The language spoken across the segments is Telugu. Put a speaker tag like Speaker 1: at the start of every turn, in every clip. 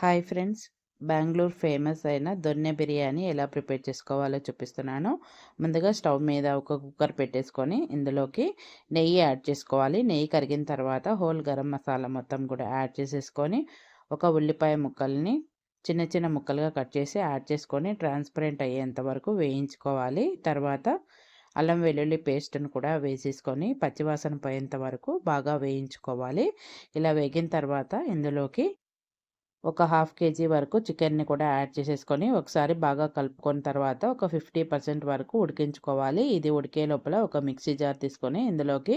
Speaker 1: Hi friends. బెంగళూరు ఫేమస్ అయిన దొన్నె బిర్యానీ ఎలా ప్రిపేర్ చేసుకోవాలో చూపిస్తున్నాను. ముందుగా స్టవ్ మీద ఒక కుక్కర్ పెట్టేసుకొని ఇందులోకి నెయ్యి యాడ్ చేసుకోవాలి. నెయ్యి కరిగిన తర్వాత హోల్ గరం మసాలా మొత్తం కూడా యాడ్ చేసేసుకొని ఒక ఉల్లిపాయ ముక్కల్ని చిన్న చిన్న ముక్కలుగా కట్ చేసి యాడ్ చేసుకొని ట్రాన్స్పరెంట్ అయ్యేంత వరకు వేయించుకోవాలి. తర్వాత అల్లం వెల్లుల్లి పేస్ట్ను కూడా వేసేసుకొని పచ్చివాసన పోయేంత వరకు బాగా వేయించుకోవాలి. ఇలా వేగిన తర్వాత ఇందులోకి ఒక హాఫ్ కేజీ వరకు చికెన్ని కూడా యాడ్ చేసేసుకొని ఒకసారి బాగా కలుపుకొని తర్వాత ఒక ఫిఫ్టీ పర్సెంట్ వరకు ఉడికించుకోవాలి. ఇది ఉడికే లోపల ఒక మిక్సీ జార్ తీసుకొని ఇందులోకి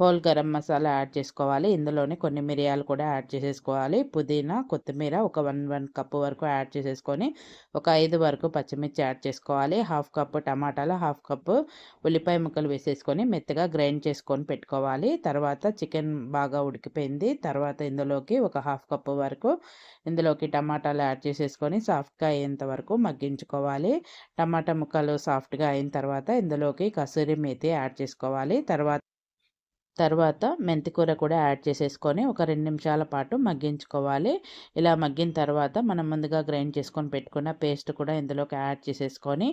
Speaker 1: హోల్ గరం మసాలా యాడ్ చేసుకోవాలి. ఇందులోనే కొన్ని మిరియాలు కూడా యాడ్ చేసేసుకోవాలి. పుదీనా కొత్తిమీర ఒక వన్ వన్ కప్పు వరకు యాడ్ చేసేసుకొని ఒక ఐదు వరకు పచ్చిమిర్చి యాడ్ చేసుకోవాలి. హాఫ్ కప్పు టమాటాలు హాఫ్ కప్పు ఉల్లిపాయ ముక్కలు వేసేసుకొని మెత్తగా గ్రైండ్ చేసుకొని పెట్టుకోవాలి. తర్వాత చికెన్ బాగా ఉడికిపోయింది. తర్వాత ఇందులోకి ఒక హాఫ్ కప్పు వరకు ఇందులోకి టమాటాలు యాడ్ చేసేసుకొని సాఫ్ట్గా అయ్యేంత వరకు మగ్గించుకోవాలి. టమాటా ముక్కలు సాఫ్ట్గా అయిన తర్వాత ఇందులోకి కసూరి మేతి యాడ్ చేసుకోవాలి. తర్వాత తర్వాత మెంతికూర కూడా యాడ్ చేసేసుకొని ఒక రెండు నిమిషాల పాటు మగ్గించుకోవాలి. ఇలా మగ్గిన తర్వాత మనం ముందుగా గ్రైండ్ చేసుకొని పెట్టుకున్న పేస్ట్ కూడా ఇందులోకి యాడ్ చేసేసుకొని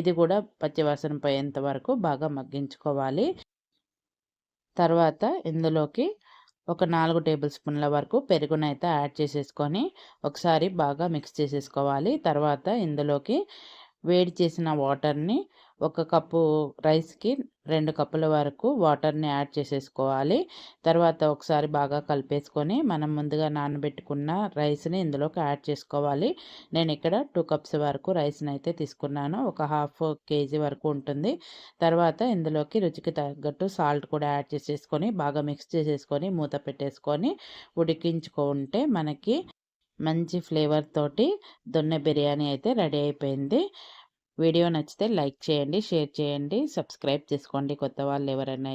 Speaker 1: ఇది కూడా పచ్చివాసన పోయేంత వరకు బాగా మగ్గించుకోవాలి. తర్వాత ఇందులోకి ఒక నాలుగు టేబుల్ స్పూన్ల వరకు పెరుగునైతే యాడ్ చేసేసుకొని ఒకసారి బాగా మిక్స్ చేసేసుకోవాలి. తర్వాత ఇందులోకి వేడి చేసిన వాటర్ని ఒక కప్పు రైస్కి రెండు కప్పుల వరకు వాటర్ని యాడ్ చేసేసుకోవాలి. తర్వాత ఒకసారి బాగా కలిపేసుకొని మనం ముందుగా నానబెట్టుకున్న రైస్ని ఇందులోకి యాడ్ చేసుకోవాలి. నేను ఇక్కడ టూ కప్స్ వరకు రైస్ని అయితే తీసుకున్నాను. ఒక హాఫ్ కేజీ వరకు ఉంటుంది. తర్వాత ఇందులోకి రుచికి తగ్గట్టు సాల్ట్ కూడా యాడ్ చేసేసుకొని బాగా మిక్స్ చేసేసుకొని మూత పెట్టేసుకొని ఉడికించుకుంటే మనకి మంచి ఫ్లేవర్ తోటి దొన్నె బిర్యానీ అయితే రెడీ అయిపోయింది. వీడియో నచ్చితే లైక్ చేయండి షేర్ చేయండి సబ్స్క్రైబ్ చేసుకోండి కొత్త వాళ్ళు ఎవరైనా